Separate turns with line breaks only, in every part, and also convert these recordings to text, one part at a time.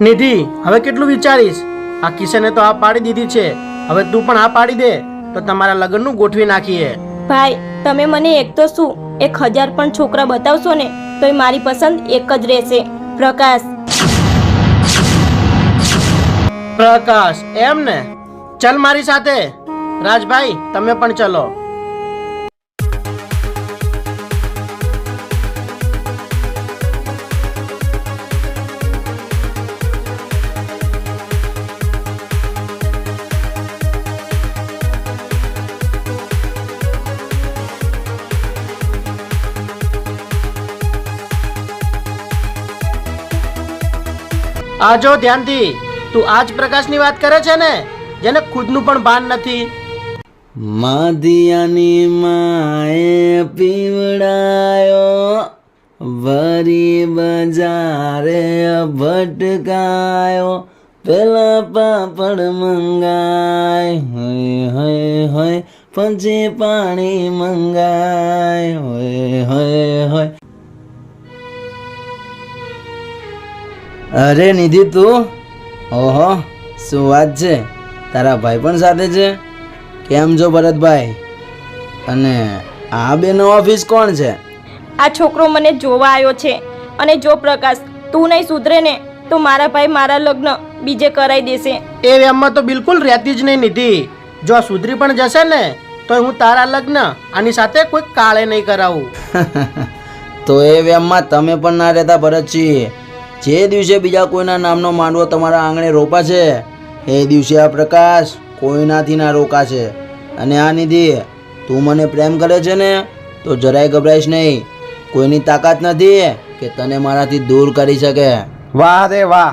નિધિ હવે કેટલું વિચારીશ? આ કિશને તો આ પાડી દીધી છે. હવે તું પણ આ પાડી દે. તો તમારા લગ્નનું ગોઠવી નાખીએ.
ભાઈ તમે મને એક તો શું? એક હજાર પણ છોકરા બતાવશો ને તો મારી પસંદ એક જ રહેશે. પ્રકાશ.
પ્રકાશ એમ ને? ચલ મારી સાથે. રાજભાઈ તમે પણ ચલો. આ જો ધ્યાનથી. તું આજ પ્રકાશની વાત કરે છે ને, જેને ખુદનું પણ ભાન નથી.
માધિયાની માએ પીવડાયો, વરી બજારે ભટકાયો. પેલા પાપડ મંગાય, હય હય હય, પછી પાણી મંગાય અરે નિધિ તું. ઓહો શું વાત છે? તારા ભાઈ પણ સાથે છે? કેમ છો ભરતભાઈ? અને આ બેનો ઓફિસ કોણ છે?
આ છોકરો મને જોવા આવ્યો છે. અને જો પ્રકાશ તું નહીં સુધરે ને તો મારા ભાઈ મારા લગ્ન બીજે કરાવી દેશે.
એ વેમમાં તો બિલકુલ રહેતી જ નહીં નિધિ. જો આ સુધરી પણ જશે ને તો હું તારા લગ્ન આની સાથે કોઈ કાળે નહીં કરાવું.
તો એ વેમમાં તમે પણ ના રહેતા ભરતજી. જે દિવસે બીજા કોઈના નામનો માંડવો તમારા આંગણે રોપાશે એ દિવસે આ પ્રકાશ કોઈનાથી ના રોકાશે. અને આ નિધિ તું મને પ્રેમ કરે છે ને તો જરાય ગભરાઈશ નહીં. કોઈની તાકાત નથી કે તને મારાથી દૂર કરી શકે.
વાહ રે વાહ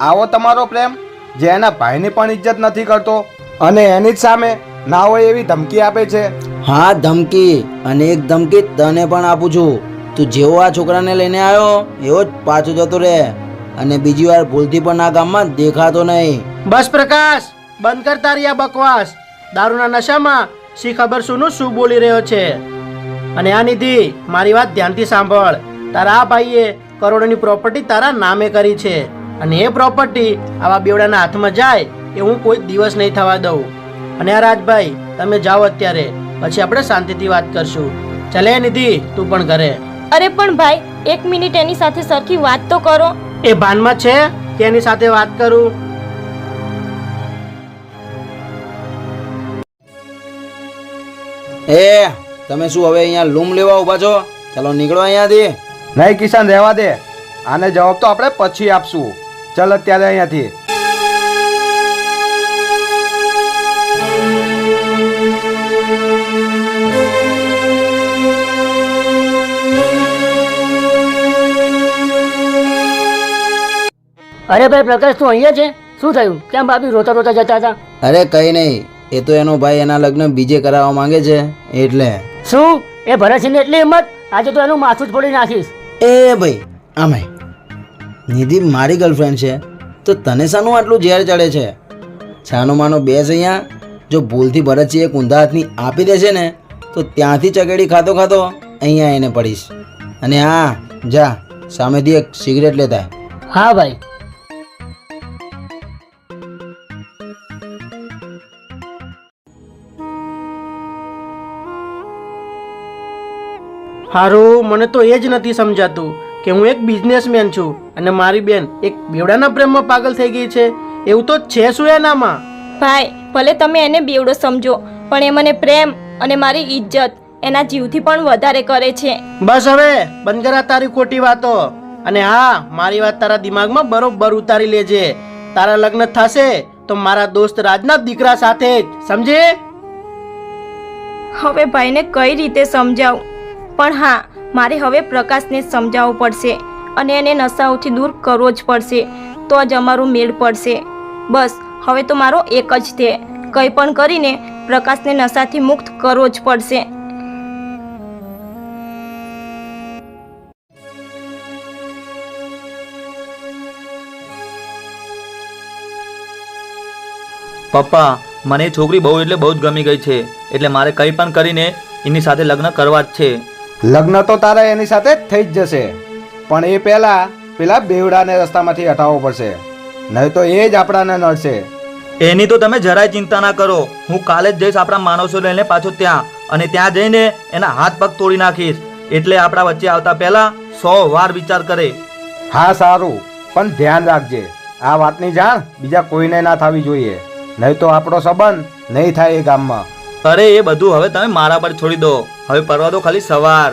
આવો તમારો પ્રેમ જે એના ભાઈની પણ ઇજ્જત નથી કરતો અને એની જ સામે ના હોય એવી ધમકી આપે છે.
હા ધમકી અને એક ધમકી તને પણ આપું છું. તું જેવો આ છોકરાને લઈને આવ્યો, એવો જ પાછો જતો રહે. અને બીજી વાર ભૂલથી પણ આ ગામમાં દેખાતો નહીં.
બસ પ્રકાશ, બંધ કર તારી આ બકવાસ. દારૂના નશામાં શી ખબર શુંનું શું બોલી રહ્યો છે? અને આ નિધિ, મારી વાત ધ્યાનથી સાંભળ. તારા આ ભાઈએ કરોડોની પ્રોપર્ટી તારા નામે કરી છે. અને એ પ્રોપર્ટી આવા બેવડાના હાથમાં જાય એ હું કોઈ દિવસ નહીં થવા દઉં. અને આ રાજભાઈ, તમે જાઓ અત્યારે. પછી આપણે શાંતિથી વાત કરશું. ચાલે નિધિ, તું પણ ઘરે.
અરે પણ ભાઈ એક મિનિટ એની સાથે સરખી વાત તો કરો.
એ ભાનમાં છે? કે એની સાથે વાત કરું.
એ તમે શું હવે અહીંયા લૂમ લેવા ઊભા છો? ચાલો નીકળો અહીંયાથી.
નહીં કિશાન રહેવા દે. આને જવાબ તો આપણે પછી આપશું. ચલ અત્યારે અહીંયાથી.
અરે ભાઈ પ્રકાશ તું અહીંયા છે? શું થયું? કેમ ભાભી રોતા રોતા જતા હતા?
અરે કઈ નહીં એ તો એનો ભાઈ એના લગ્ન બીજે કરાવવા માંગે છે એટલે.
શું? એ ભરતસિંહની એટલી હિંમત? આજે તો એનું માથું જ ફોડી નાખીશ.
એ ભાઈ આમે નિધિ મારી ગર્લફ્રેન્ડ છે તો તને શાનું આટલું ઝેર ચડે છે? છાનો માનો બેસ અહીંયા જો ભૂલથી ભરતસિંહ એક ઊંધા હાથની આપી દેશે ને તો ત્યાંથી ચકેડી ખાતો ખાતો અહીંયા એને પડીશ. અને હા જા સામેથી એક સિગરેટ લેતા
હા ભાઈ.
હારું મને તો એ જ નથી સમજાતું કે હું એક બિઝનેસમેન છું અને મારી બેન એક બેવડાના પ્રેમમાં પાગલ થઈ ગઈ છે. એવું તો છે શું એનામાં?
ભાઈ ભલે તમે એને બેવડો સમજો પણ એ મને પ્રેમ અને મારી ઇજ્જત એના જીવથી પણ વધારે કરે છે.
બસ હવે બંધ કરા તારી ખોટી વાતો. અને હા મારી વાત તારા દિમાગમાં બરોબર ઉતારી લેજે. તારા લગ્ન થશે તો મારા દોસ્ત રાજના દીકરા સાથે જ સમજે?
હવે ભાઈને કઈ રીતે સમજાવું? પણ હા, મારે હવે પ્રકાશને સમજાવવું પડશે અને એને નશાઓથી દૂર કરવો જ પડશે. તો જ અમારું મેળ પડશે. બસ, હવે તો મારો એક જ છે. કંઈ પણ કરીને પ્રકાશને નશાથી મુક્ત કરવો જ પડશે.
પપ્પા, મને છોકરી બહુ એટલે બહુ જ ગમી ગઈ છે. એટલે મારે કંઈ પણ કરીને એની સાથે લગ્ન કરવા જ છે.
લગ્ન તો તારા એની સાથે થઈ જ જશે. પણ એ પહેલા પેલા બેવડાને રસ્તામાંથી હટાવવો પડશે. નહીં તો એ જ આપણાને નડશે.
એની તો તમે જરાય ચિંતા ના કરો. હું કાલે જ જઈશ આપણા માણસો લઈને પાછો ત્યાં અને ત્યાં જઈને એના હાથ પગ તોડી નાખીશ. એટલે આપણા વચ્ચે આવતા પહેલા સો વાર વિચાર કરે.
હા સારું. પણ ધ્યાન રાખજે. આ વાતની જાણ બીજા કોઈને ના થવી જોઈએ. નહીં તો આપણો સંબંધ નહીં થાય એ ગામમાં.
અરે એ બધું હવે તમે મારા પર છોડી દો. હવે પરવા દો ખાલી સવાર.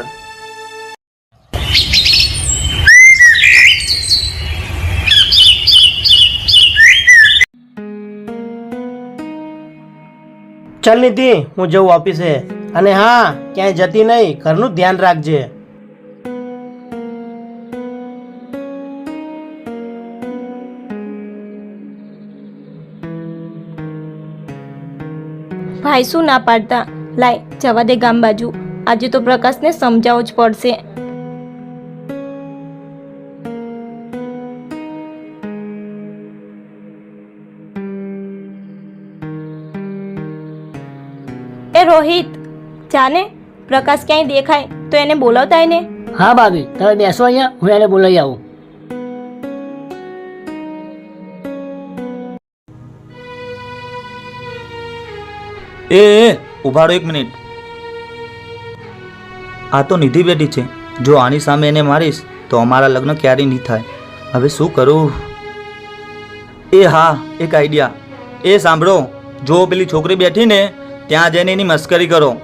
ચાલ નીતિ હું જઉં ઓફિસે. અને હા ક્યાંય જતી નહીં ઘરનું ધ્યાન રાખજે.
ભાઈ શું ના પાડતા? લાય જવા દે ગામ બાજુ. આજે તો પ્રકાશને સમજાવવું જ પડશે. એ રોહિત જાને? પ્રકાશ ક્યાંય દેખાય તો એને બોલાવતા ને?
હા ભાભી તમે બેસો અહીંયા હું એને બોલાવી આવું.
એ એ ઊભા રહો એક મિનિટ. આ તો નિધિ બેઠી છે. જો આની સામે એને મારીશ, તો અમારા લગ્ન ક્યારેય નહીં થાય. હવે શું કરું? એ હા, એક આઈડિયા એ સાંભળો. જો પેલી છોકરી બેઠી ને, ત્યાં જઈને એની મસ્કરી કરો.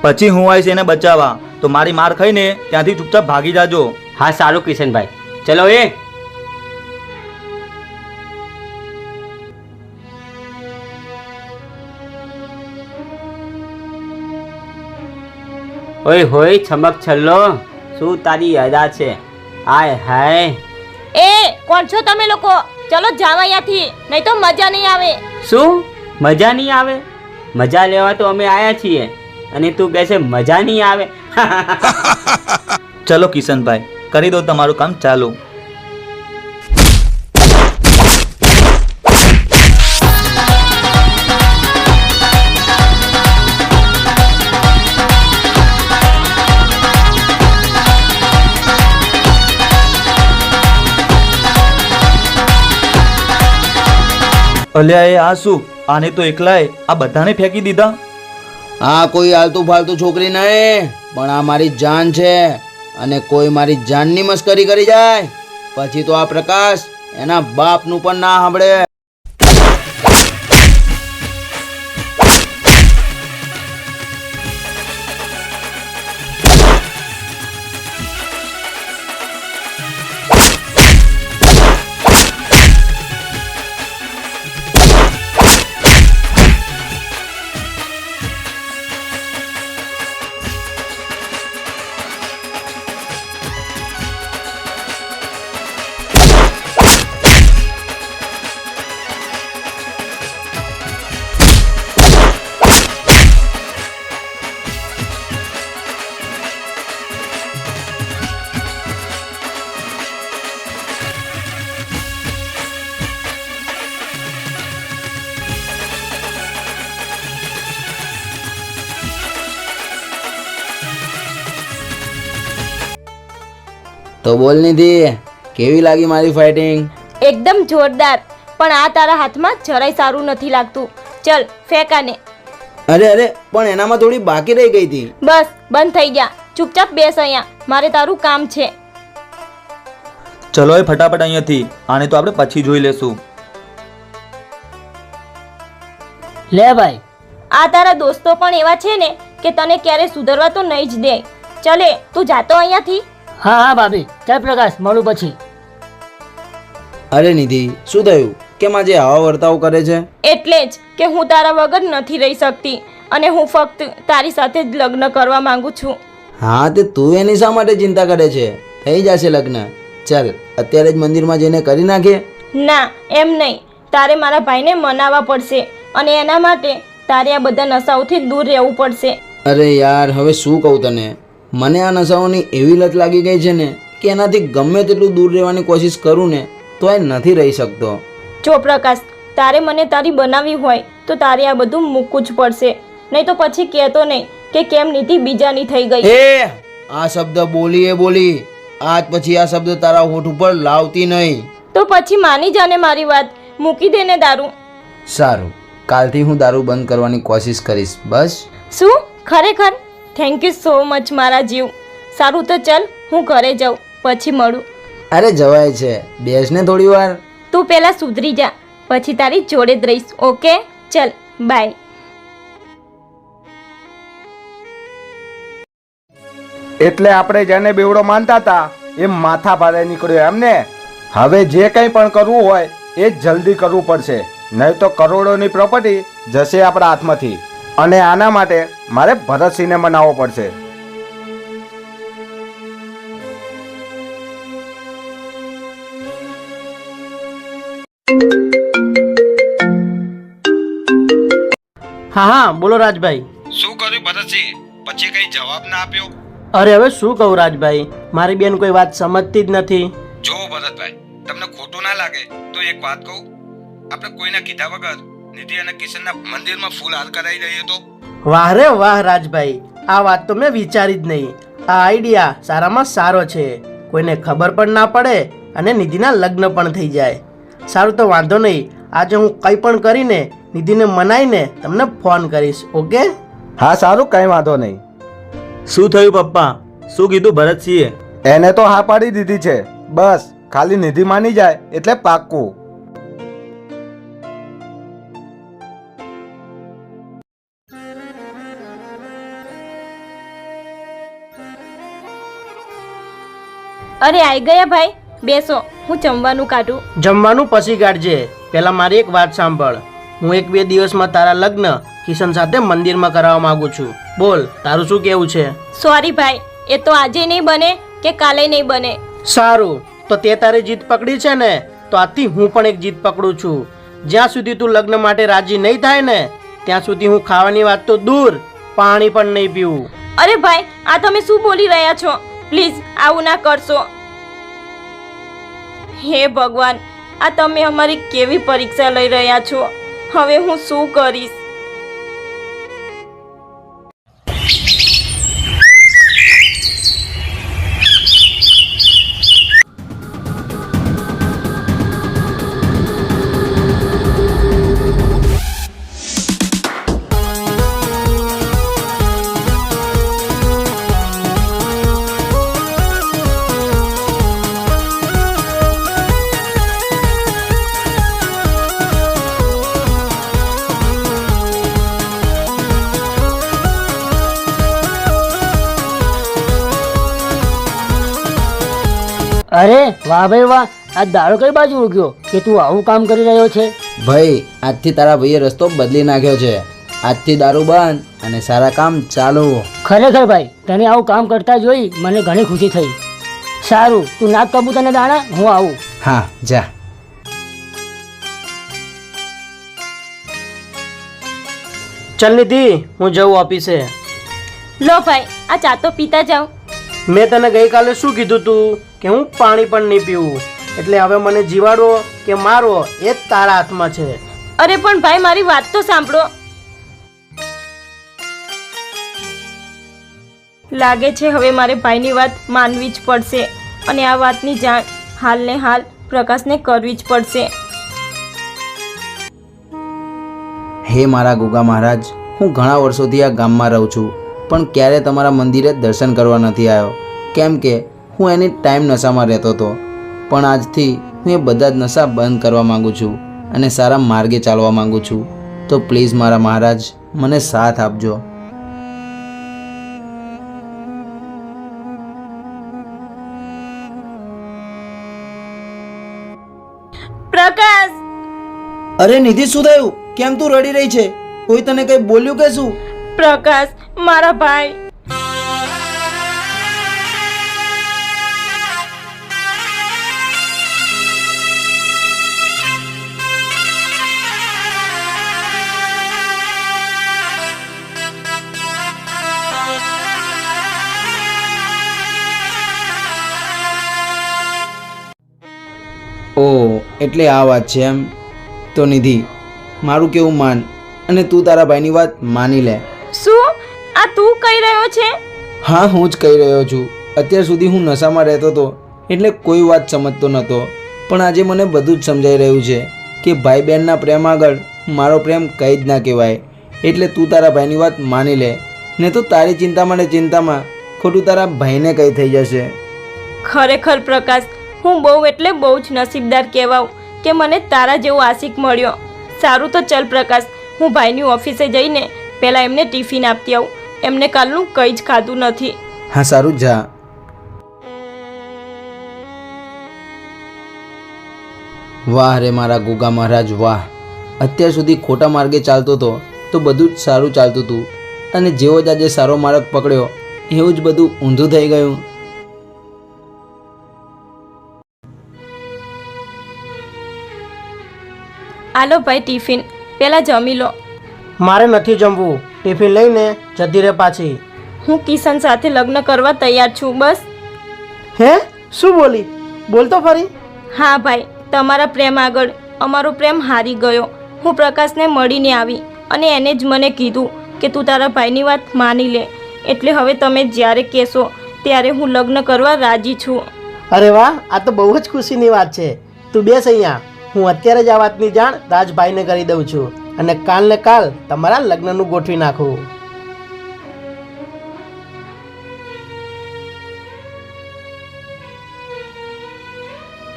પછી હું આવીશ એને બચાવવા. તો મારી માર ખાઈને ત્યાંથી ચૂપચાપ ભાગી જાજો.
હા, સારું કિશનભાઈ. ચલો એ. ઓય હોય છમક છલ્લો. શું તારી અદા છે? આય હાય.
એ કોણ છો તમે લોકો? ચલો જાવ અહીંયાથી નહીં તો મજા નહીં આવે.
શું? મજા નહીં આવે? મજા લેવા તો અમે આયા છીએ. અને તું કહે છે મજા નહીં આવે.
ચલો કિશનભાઈ કરી દો તમારું કામ ચાલુ. અલ્યા એ આ શું આને તો એકલાય આ બધાને ફેંકી દીધા.
આ કોઈ આલતુ ફાલતુ છોકરી નહીં, પણ આ મારી જાન છે અને કોઈ મારી જાનની મસ્કરી કરી જાય. પછી તો આ પ્રકાશ એના બાપનું પણ ના સાંભળે. તો બોલ નિધિ કેવી લાગી મારી ફાઇટિંગ
એકદમ જોરદાર. પણ આ તારા હાથમાં જરાય સારું નથી લાગતું. ચલ ફેંકાને
અરે અરે પણ એનામાં થોડી બાકી રહી ગઈ હતી.
બસ બંધ થઈ ગયા. ચૂપચાપ બેસ અહીંયા. મારે તારું કામ છે.
ચલો એ ફટાફટ અહીંયાથી. આને તો આપણે પછી જોઈ લેશું.
લે ભાઈ.
આ તારા દોસ્તો પણ એવા છે ને કે તને ક્યારે સુધરવા તો નહીં જ દે. ચલે તું જાતો અહીંયાથી.
હા હા ભાભી. ચાલ પ્રકાશ. મળું પછી.
અરે નિધિ શું થયું? કેમ આજે આવા વર્તાવ કરે છે?
એટલે જ કે હું તારા વગર નથી રહી શકતી અને હું ફક્ત તારી સાથે જ લગ્ન કરવા માંગુ છું.
હા તે તું એની શા માટે ચિંતા કરે છે? થઈ જશે લગ્ન. ચાલ અત્યારે જ મંદિરમાં જઈને કરી નાખીએ.
ના એમ નહીં. તારે મારા ભાઈને મનાવવા પડશે અને એના માટે તારે આ બધા નશાઓથી દૂર રહેવું પડશે.
અરે યાર હવે શું કહું તને? મને આ નશાઓની એવી લત લાગી ગઈ છે ને કે એનાથી ગમે તેટલું દૂર રહેવાની કોશિશ કરું ને તો એ નથી રહી શકતો.
જો પ્રકાશ તારે મને તારી બનાવવી હોય તો તારે આ બધું મૂકવું જ પડશે. નહીં તો પછી કહેતો નહીં કે કેમ નીતિ બીજાની થઈ ગઈ.
એ આ શબ્દ બોલી એ બોલી આજ પછી આ શબ્દ તારા હોઠ ઉપર લાવતી નહીં.
તો પછી માની જાને મારી વાત મૂકી દેને દારૂ.
સારું કાલથી હું દારૂ બંધ કરવાની કોશિશ કરીશ બસ.
શું? ખરેખર? થેન્ક યુ સો મચ મારા જીવ. સારું તો ચાલ હું ઘરે જાઉં પછી મળું.
અરે જવાય છે બેસ ને થોડી વાર.
તું પહેલાં સુધરી જા પછી તારી જોડે જ રહીશ ઓકે? ચલ બાય
એટલે આપણે જેને બેવડો માનતા હતા એ માથા ભારે નીકળ્યો એમને. હવે જે કંઈ પણ કરવું હોય એ જલ્દી કરવું પડશે. નહીં તો કરોડોની પ્રોપર્ટી જશે આપણા હાથમાંથી. અને આના માટે મારે ભરતસિંહને મનાવવો પડશે.
હા હા બોલો રાજભાઈ.
શું કર્યું ભરતસિંહ પછી કઈ જવાબ ના આપ્યો?
અરે હવે શું કહું રાજભાઈ? મારી બેન કોઈ વાત સમજતી જ નથી.
જો ભરતભાઈ તમને ખોટું ના લાગે તો એક વાત કહું. આપણે કોઈના કીધા વગર નિધિ અને કિશનના મંદિરમાં ફૂલ હાર કરાઈ રહ્યો હતો.
વાહ રે વાહ રાજભાઈ આ વાત તો મેં વિચારી જ નહીં. આ આઈડિયા સારામાં સારો છે. કોઈને ખબર પણ ના પડે અને નિધિના લગ્ન પણ થઈ જાય. સારું તો વાંધો નહીં. આજે હું કંઈ પણ કરીને નિધિને મનાઈને તમને ફોન કરીશ ઓકે?
હા સારું કંઈ વાંધો નહીં.
શું થયું પપ્પા? શું કીધું ભરતસિંહે?
એને તો હા પાડી દીધી છે. બસ ખાલી નિધિ માની જાય એટલે પાક્કું.
અરે આવી ગયા ભાઈ. બેસો હું જમવાનું કાઢું.
જમવાનું પછી કાઢજે. પહેલાં મારી એક વાત સાંભળ. હું એક બે દિવસમાં તારા લગ્ન કિશન સાથે મંદિરમાં કરાવવા માંગુ છું. બોલ તારું શું કેવું છે?
સોરી ભાઈ એ તો આજે નહીં બને કે કાલે નહીં બને.
સારું તો તે તારી જીત પકડી છે ને? તો આથી હું પણ એક જીત પકડું છું. જ્યાં સુધી તું લગ્ન માટે રાજી નહીં થાય ને ત્યાં સુધી હું ખાવાની વાત તો દૂર પાણી પણ નહીં પીવું.
અરે ભાઈ આ તમે શું બોલી રહ્યા છો? પ્લીઝ, આવું ના કરશો. હે ભગવાન, આ તમે અમારી કેવી પરીક્ષા લઈ રહ્યા છો? હવે હું શું કરીશ?
અરે વાહ ભાઈ વાહ. આ દારૂ કઈ બાજુ ઉગ્યો કે તું આવું કામ કરી રહ્યો છે?
ભાઈ આજથી તારા ભાઈએ રસ્તો બદલી નાખ્યો છે. આજથી દારૂ બંધ અને સારા કામ ચાલુ.
ખરેખર ભાઈ તને આવું કામ કરતા જોઈ મને ઘણી ખુશી થઈ. સારું તું નાક તને દાણા હું આવું.
હા જા.
ચલ નિધિ હું જઉં ઓફિસે.
લો ભાઈ આ ચા તો પીતા જાઉં.
મેં તને ગઈકાલે શું કીધું તું? કે હું પાણી પણ નહીં પીવું. એટલે હવે મને જીવાડો કે મારવો એ જ તારા હાથમાં છે.
અરે પણ ભાઈ મારી વાત તો સાંભળો. લાગે છે હવે મારે ભાઈની વાત માનવી જ પડશે અને આ વાતની જાણ હાલને હાલ પ્રકાશને કરવી જ પડશે.
હે મારા ગોગા મહારાજ હું ઘણા વર્ષોથી આ ગામમાં રહું છું પણ ક્યારે તમારા મંદિરે દર્શન કરવા નથી આવ્યો? કેમ કે હું એની ટાઈમ નશામાં રહેતો હતો. પણ આજથી હું એ બધા જ નશા બંધ કરવા માગું છું અને સારા માર્ગે ચાલવા માગું છું. તો પ્લીઝ મારા મહારાજ મને સાથ આપજો.
પ્રકાશ!
અરે નિધિ શું થયું? કેમ તું રડી રહી છે? કોઈ તને કંઈ બોલ્યું કે શું?
પ્રકાશ મારા ભાઈ
એટલે આ વાત છે એમ. તો નિધિ મારું કેવું માન? અને તું તારા ભાઈની વાત માની લે.
શું? આ તું કહી રહ્યો છે?
હા હું જ કહી રહ્યો છું. અત્યાર સુધી હું નશામાં રહેતો હતો એટલે કોઈ વાત સમજતો નહોતો. પણ આજે મને બધું જ સમજાઈ રહ્યું છે કે ભાઈ બહેનના પ્રેમ આગળ મારો પ્રેમ કંઈ જ ના કહેવાય. એટલે તું તારા ભાઈની વાત માની લે. ને તો તારી ચિંતામાં ને ચિંતામાં ખોટું તારા ભાઈને કંઈ થઈ જશે.
ખરેખર પ્રકાશ હું બહુ એટલે બહુ જ નસીબદાર કહેવાઉં કે મને તારા જેવો આશિક મળ્યો. સારું તો ચલ પ્રકાશ, હું ભાઈની ઓફિસે જઈને પહેલાં એમને ટિફિન આપતી આવું. એમને કાલનું કંઈ જ ખાધું નથી.
હા, સારું, જા. વાહ રે મારા ગુગા મહારાજ, વાહ. અત્યાર સુધી ખોટા માર્ગે ચાલતો હતો તો બધું જ સારું ચાલતું હતું અને જેવો જ આજે સારો માર્ગ પકડ્યો, એવું જ બધું ઊંધું થઈ ગયું.
આલો ભાઈ ટિફિન પહેલાં જમી લો.
મારે નથી જમવું. ટિફિન લઈને જતી રહે પાછી.
હું કિશન સાથે લગ્ન કરવા તૈયાર છું બસ.
હે? શું બોલી? બોલતો ફરી.
હા ભાઈ તમારા પ્રેમ આગળ. અમારો પ્રેમ હારી ગયો. હું પ્રકાશને મળીને આવી અને એને જ મને કીધું કે તું તારા ભાઈની વાત માની લે. એટલે હવે તમે જ્યારે કહેશો ત્યારે હું લગ્ન કરવા રાજી છું.
અરે વાહ આ તો બહુ જ ખુશીની વાત છે. તું બેસ અહીંયા. હું અત્યારે જ આ વાતની જાણ રાજભાઈને કરી દઉં છું અને કાલ ને કાલ તમારા લગ્નનું ગોઠવી નાખું.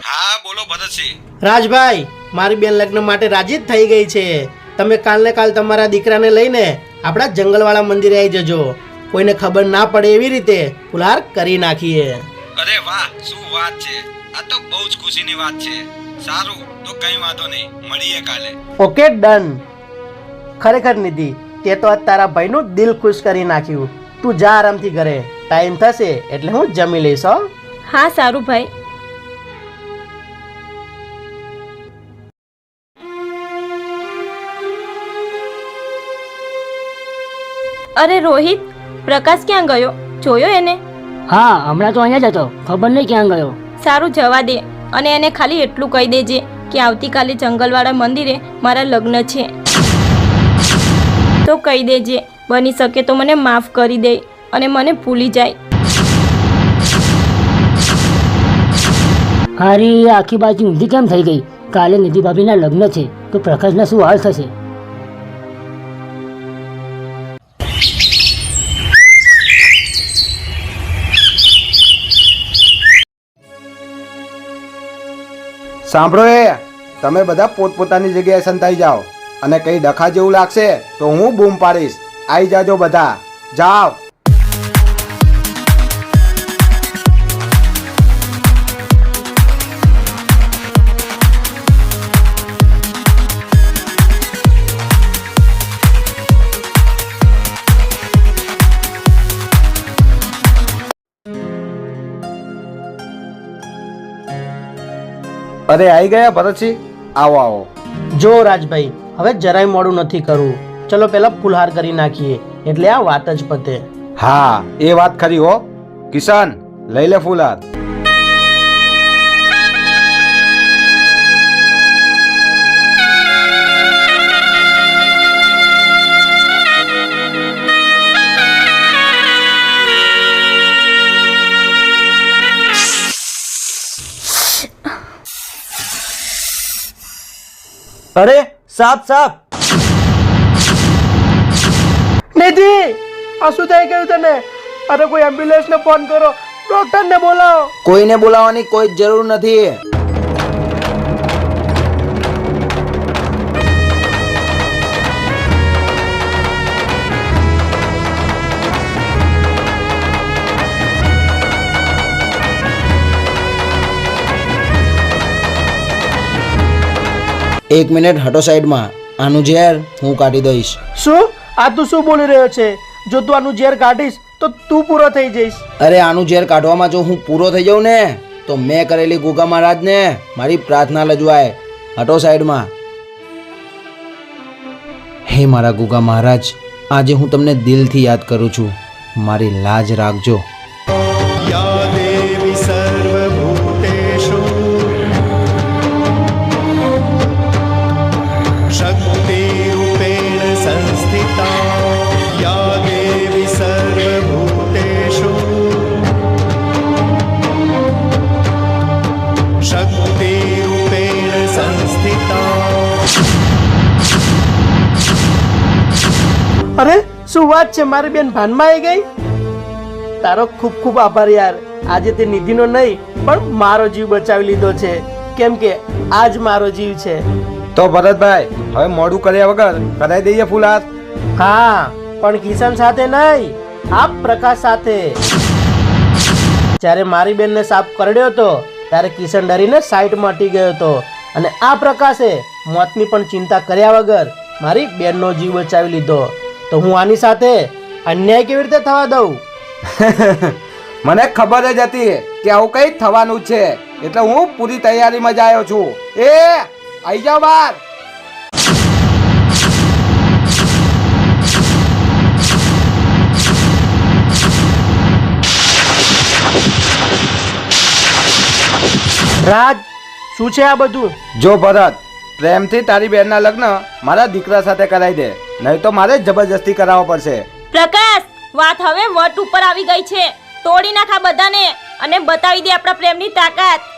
હા બોલો ભરતસિંહ.
રાજભાઈ મારી બેન લગ્ન માટે રાજી જ થઈ ગઈ છે. તમે કાલ ને કાલ તમારા દીકરાને લઈને આપણા જંગલવાળા મંદિરે આવી જજો. કોઈને ખબર ના પડે એવી રીતે ફુલહાર કરી નાખીએ.
અરે વાહ શું વાત છે. આ તો બહુ જ ખુશીની વાત છે. સારું તો કઈ વાંધો નહીં. મળીએ કાલે.
Okay done. ખરેખર નિધિ તે તો આજ તારા ભાઈનું દિલ ખુશ કરી નાખ્યું. તું જા આરામથી ઘરે. ટાઈમ થશે એટલે હું જમી લઈશ હો.
હા સારું ભાઈ. અરે રોહિત પ્રકાશ ક્યાં ગયો? જોયો એને?
હા હમણાં તો અહીંયા જ હતો. ખબર નહીં ક્યાં ગયો.
સારું જવા દે. અને એને ખાલી એટલું કહી દેજે કે આવતીકાલે જંગલવાળા મંદિરે મારા લગ્ન છે. તો કહી દેજે, બની શકે તો મને માફ કરી દે અને મને ભૂલી જાય.
અરે, આખી બાજુ ઊંધી કેમ થઈ ગઈ? કાલે નિધિ ભાભીના લગ્ન છે, તો પ્રકાશના શું હાલ થશે?
સાંભળો એ, તમે બધા પોતપોતાની જગ્યાએ સંતાઈ જાઓ. અને કઈ ડખા જેવું લાગશે તો હું બૂમ પાડીશ. આવી જાજો બધા. જાઓ. અરે આઈ ગયા ભરતસિંહ આવો આવો.
જો રાજભાઈ હવે જરાય મોડું નથી કરવું. ચલો પહેલા ફુલહાર કરી નાખીએ. એટલે આ વાત જ પતે.
હા એ વાત ખરી હો. કિશન લઈ લે ફૂલાર
અરે સાપ સાપ.
નિધિ આ શું થઈ ગયું તને? અરે કોઈ એમ્બ્યુલન્સને ફોન કરો. ડોક્ટરને બોલાવો.
કોઈને બોલાવવાની કોઈ જરૂર નથી. એક મિનિટ હટો સાઈડમાં. આનું ઝેર હું કાઢી દઈશ.
શું? આ તું શું બોલી રહ્યો છે? જો તું આનું ઝેર કાઢીશ તો તું પૂરો થઈ જઈશ.
અરે આનું ઝેર કાઢવામાં જો હું પૂરો થઈ જાઉં ને તો મેં કરેલી ગુગા મહારાજને મારી પ્રાર્થના લજવાય. હટો સાઈડમાં. હે મારા ગુગા મહારાજ આજે હું તમને દિલથી યાદ કરું છું. મારી લાજ રાખજો.
શું વાત છે? મારી બેન ભાનમાં આવી ગઈ? તારો ખૂબ ખૂબ આભાર યાર. આજે તે નિધિનો નહીં પણ મારો જીવ બચાવી લીધો છે. કેમ કે આજ મારો જીવ છે.
તો ભરતભાઈ હવે મોડું કર્યા વગર કરાઈ દઈએ ફૂલહાર
હા પણ કિશન સાથે નહીં આ પ્રકાશ સાથે. જ્યારે મારી બેનને સાપ કરડ્યો હતો ત્યારે કિશન ડરીને સાઈડમાં હટી ગયો હતો. અને આ પ્રકાશે મોતની પણ ચિંતા કર્યા વગર મારી બેનનો જીવ બચાવી લીધો. તો હું આની સાથે અન્યાય કેવી રીતે થવા દઉં?
મને ખબર જ હતી કે આવું કંઈ થવાનું છે એટલે હું પૂરી તૈયારીમાં જ આવ્યો છું. એ આઈ જાઓ બહાર.
રાજ શું છે આ બધું?
જો ભરત પ્રેમથી તારી બહેનના લગ્ન મારા દીકરા સાથે કરાવી દે. નહીં તો મારે જબરજસ્તી કરાવવો પડશે.
પ્રકાશ, વાત હવે વટ ઉપર આવી ગઈ છે. તોડી નાખા બધાને અને બતાવી દે આપણા પ્રેમની તાકાત.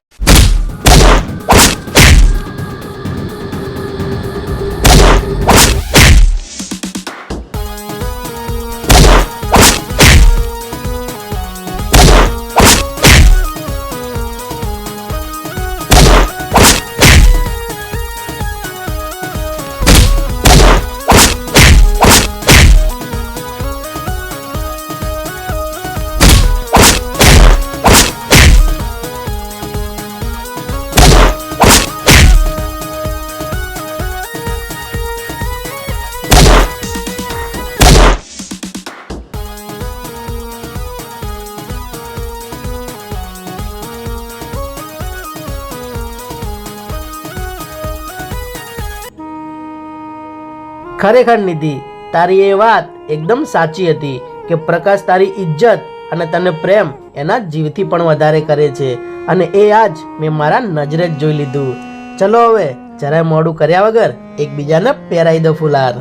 ખરેખર નિધિ. તારી એ વાત એકદમ સાચી હતી કે પ્રકાશ તારી ઇજ્જત અને તને પ્રેમ એના જીવથી પણ વધારે કરે છે અને એ આજ મેં મારા નજરે જ જોઈ લીધું. ચલો હવે, જરાય મોડું કર્યા વગર એકબીજાને પહેરાઈ દો ફુલાર.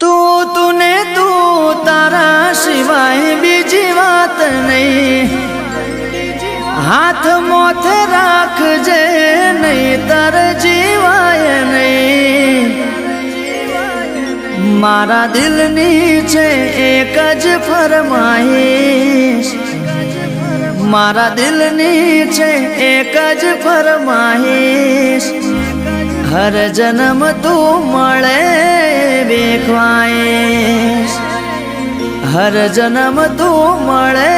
તું, તુને તું, તારા સિવાય બીજી વાત નહીં. હાથ મોથે રાખજે, નહીં તાર જીવાય નહીં. મારા દિલની છે એક જ ફરમાઈશ. મારા દિલની છે એક જ ફરમાઈશ. હર જન્મ તું મળે બેખવાઈશ હર જન્મ તું મળે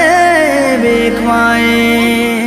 બેખવાઈશ